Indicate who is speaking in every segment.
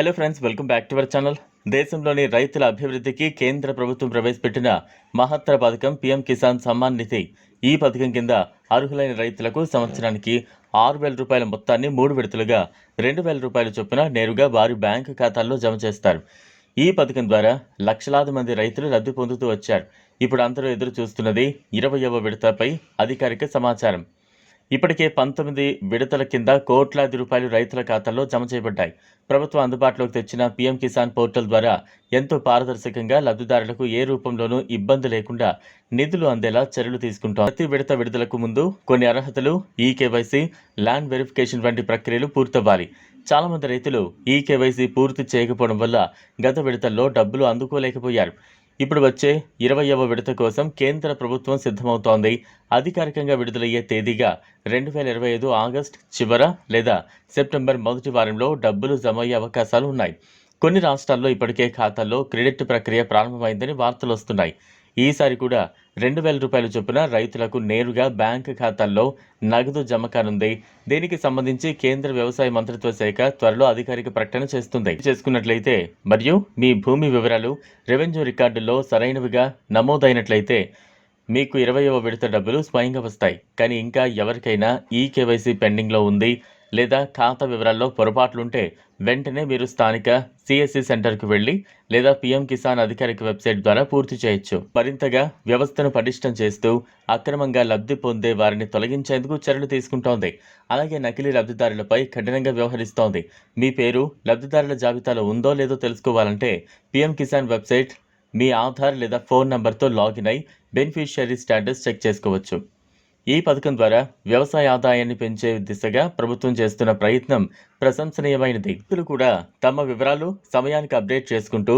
Speaker 1: Hello friends welcome back to our channel దేశంలోని రైతుల అభివృద్ధికి కేంద్ర ప్రభుత్వం ప్రవేశపెట్టిన మహత్తర పథకం పీఎం కిసాన్ సమ్మాన్ నిధి. ఈ పథకం కింద అర్హులైన రైతులకు సంవత్సరానికి ఆరు వేల రూపాయల మొత్తాన్ని మూడు విడతలుగా రెండు వేల రూపాయల చొప్పున నేరుగా వారి బ్యాంకు ఖాతాల్లో జమ చేస్తారు. ఈ పథకం ద్వారా లక్షలాది మంది రైతులు లబ్ధి పొందుతూ వచ్చారు. ఇప్పుడు అందరూ ఎదురు చూస్తున్నది ఇరవయవ విడతపై అధికారిక సమాచారం. ఇప్పటికే పంతొమ్మిది విడతల కింద కోట్లాది రూపాయలు రైతుల ఖాతాల్లో జమ చేయబడ్డాయి. ప్రభుత్వం అందుబాటులోకి తెచ్చిన పీఎం కిసాన్ పోర్టల్ ద్వారా ఎంతో పారదర్శకంగా లబ్ధిదారులకు ఏ రూపంలోనూ ఇబ్బంది లేకుండా నిధులు అందేలా చర్యలు తీసుకుంటాం ప్రతి విడత విడుదలకు ముందు కొన్ని అర్హతలు ఈ కేవైసీ ల్యాండ్ వెరిఫికేషన్ వంటి ప్రక్రియలు పూర్తవ్వాలి. చాలామంది రైతులు ఈ కేవైసీ పూర్తి చేయకపోవడం వల్ల గత విడతల్లో డబ్బులు అందుకోలేకపోయారు. ఇప్పుడు వచ్చే ఇరవయవ విడత కోసం కేంద్ర ప్రభుత్వం సిద్ధమవుతోంది. అధికారికంగా విడుదలయ్యే తేదీగా రెండు వేల ఇరవై ఐదు ఆగస్ట్ చివర లేదా సెప్టెంబర్ మొదటి వారంలో డబ్బులు జమ అయ్యే అవకాశాలు ఉన్నాయి. కొన్ని రాష్ట్రాల్లో ఇప్పటికే ఖాతాల్లో క్రెడిట్ ప్రక్రియ ప్రారంభమైందని వార్తలు వస్తున్నాయి. ఈసారి కూడా రెండు వేల రూపాయల చొప్పున రైతులకు నేరుగా బ్యాంక్ ఖాతాల్లో నగదు జమ కానుంది. దీనికి సంబంధించి కేంద్ర వ్యవసాయ మంత్రిత్వ శాఖ త్వరలో అధికారిక ప్రకటన చేస్తుంది. చేసుకున్నట్లయితే మరియు మీ భూమి వివరాలు రెవెన్యూ రికార్డుల్లో సరైనవిగా నమోదైనట్లయితే మీకు ఇరవయవ విడత డబ్బులు స్వయంగా వస్తాయి. కానీ ఇంకా ఎవరికైనా ఈ కేవైసీ పెండింగ్లో ఉంది. లేదా ఖాతా వివరాల్లో పొరపాట్లుంటే వెంటనే మీరు స్థానిక సిఎస్సి సెంటర్కు వెళ్ళి లేదా పిఎం కిసాన్ అధికారిక వెబ్సైట్ ద్వారా పూర్తి చేయొచ్చు. మరింతగా వ్యవస్థను పటిష్టం చేస్తూ అక్రమంగా లబ్ధి పొందే వారిని తొలగించేందుకు చర్యలు తీసుకుంటోంది. అలాగే నకిలీ లబ్ధిదారులపై కఠినంగా వ్యవహరిస్తోంది. మీ పేరు లబ్ధిదారుల జాబితాలో ఉందో లేదో తెలుసుకోవాలంటే పిఎం కిసాన్ వెబ్సైట్ మీ ఆధార్ లేదా ఫోన్ నంబర్తో లాగిన్ అయి బెనిఫిషియరీ స్టేటస్ చెక్ చేసుకోవచ్చు. ఈ పథకం ద్వారా వ్యవసాయ ఆదాయాన్ని పెంచే దిశగా ప్రభుత్వం చేస్తున్న ప్రయత్నం ప్రశంసనీయమైనది. వ్యక్తులు కూడా తమ వివరాలు సమయానికి అప్డేట్ చేసుకుంటూ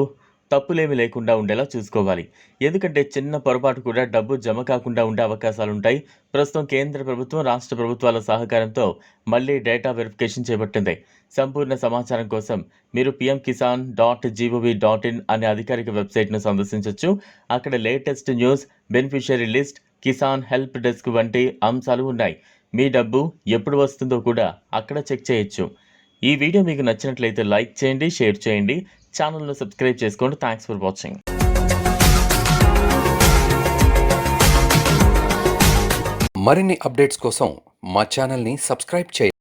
Speaker 1: తప్పులేమి లేకుండా ఉండేలా చూసుకోవాలి. ఎందుకంటే చిన్న పొరపాటు కూడా డబ్బు జమ కాకుండా ఉండే అవకాశాలుంటాయి. ప్రస్తుతం కేంద్ర ప్రభుత్వం రాష్ట్ర ప్రభుత్వాల సహకారంతో మళ్ళీ డేటా వెరిఫికేషన్ చేపట్టింది. సంపూర్ణ సమాచారం కోసం మీరు PM Kisan dot G O V dot in అనే అధికారిక వెబ్సైట్ను సందర్శించవచ్చు అక్కడ latest news beneficiary list Kisan help desk వంటి అంశాలు ఉన్నాయి. మీ డబ్బు ఎప్పుడు వస్తుందో కూడా అక్కడ చెక్ చేయొచ్చు. ఈ వీడియో మీకు నచ్చినట్లయితే లైక్ చేయండి షేర్ చేయండి. ఛానల్ను సబ్స్క్రైబ్ చేసుకోండి. థ్యాంక్స్ ఫర్ వాచింగ్
Speaker 2: మరిన్ని అప్డేట్స్ కోసం మా ఛానల్ని సబ్స్క్రైబ్ చేయండి.